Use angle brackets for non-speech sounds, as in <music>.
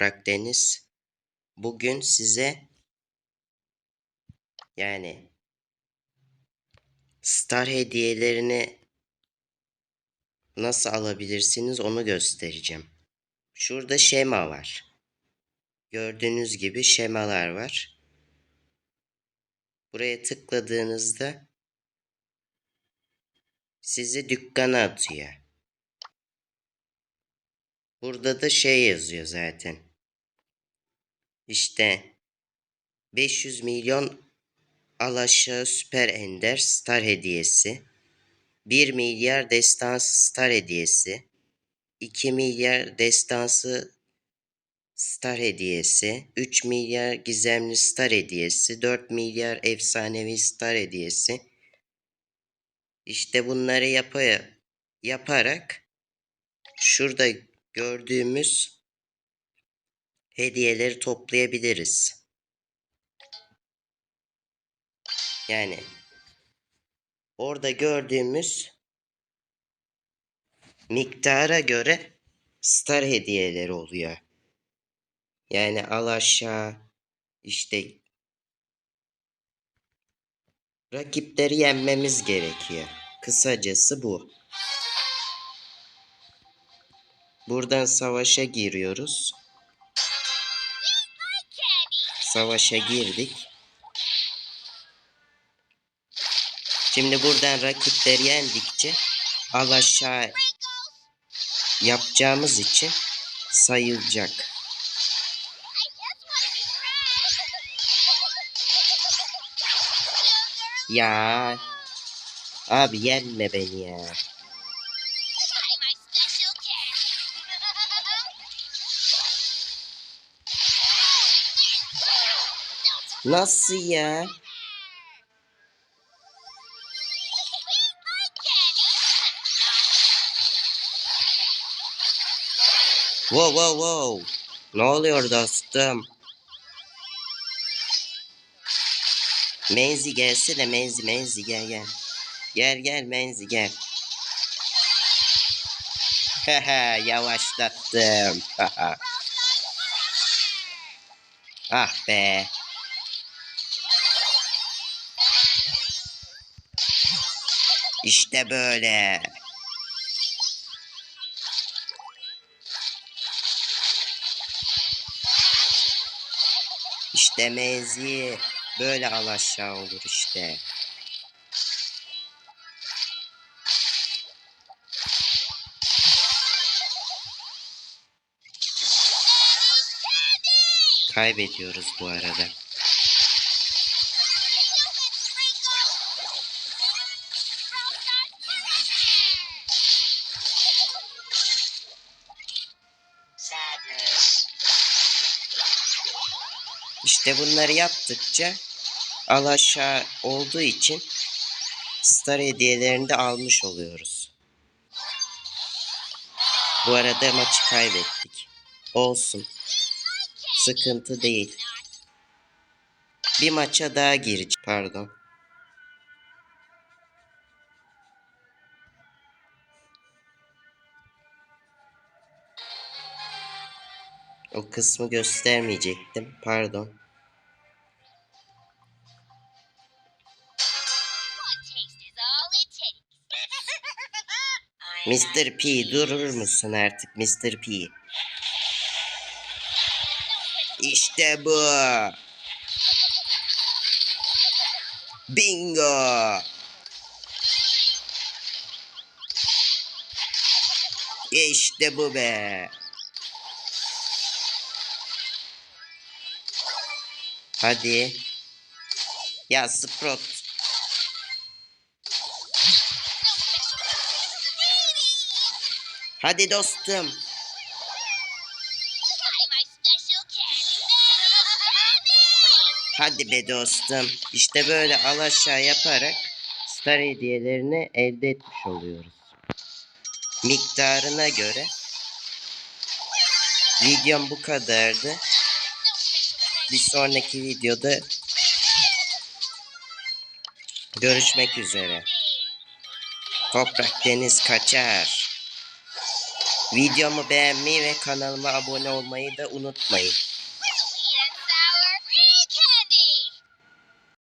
Toprak Deniz. Bugün size yani Star hediyelerini nasıl alabilirsiniz onu göstereceğim. Şurada şema var. Gördüğünüz gibi şemalar var. Buraya tıkladığınızda sizi dükkana atıyor. Burada da şey yazıyor zaten. İşte 500 milyon alaşağı süper ender star hediyesi. 1 milyar destansı star hediyesi. 2 milyar destansı star hediyesi. 3 milyar gizemli star hediyesi. 4 milyar efsanevi star hediyesi. İşte bunları yapa yaparak şurada gördüğümüz hediyeleri toplayabiliriz. Yani orada gördüğümüz miktara göre star hediyeleri oluyor. Yani al aşağı işte rakipleri yenmemiz gerekiyor. Kısacası bu. Buradan savaşa giriyoruz. Savaşa girdik. Şimdi buradan rakipleri yendikçe al aşağı yapacağımız için sayılacak. Ya abi yenme beni ya. Nasıl ya? Wow wow wow. Ne oluyor dostum? Menzi gelsene Menzi Menzi gel gel. Gel gel Menzi gel. <laughs> Yavaşlattım. <laughs> Ah be. İşte böyle. İşte mezi böyle al aşağı olur işte. Kaybediyoruz bu arada. İşte bunları yaptıkça al aşağı olduğu için star hediyelerini de almış oluyoruz. Bu arada maçı kaybettik. Olsun. Sıkıntı değil. Bir maça daha gireceğim. Pardon. O kısmı göstermeyecektim. Pardon. Mr. P durur musun artık Mr. P? İşte bu. Bingo. İşte bu be. Hadi. Ya Sprout. Hadi dostum. Hadi be dostum. İşte böyle al aşağı yaparak star hediyelerini elde etmiş oluyoruz. Miktarına göre. Videom bu kadardı. Bir sonraki videoda görüşmek üzere. Toprak deniz kaçar. Videomu beğenmeyi ve kanalıma abone olmayı da unutmayın.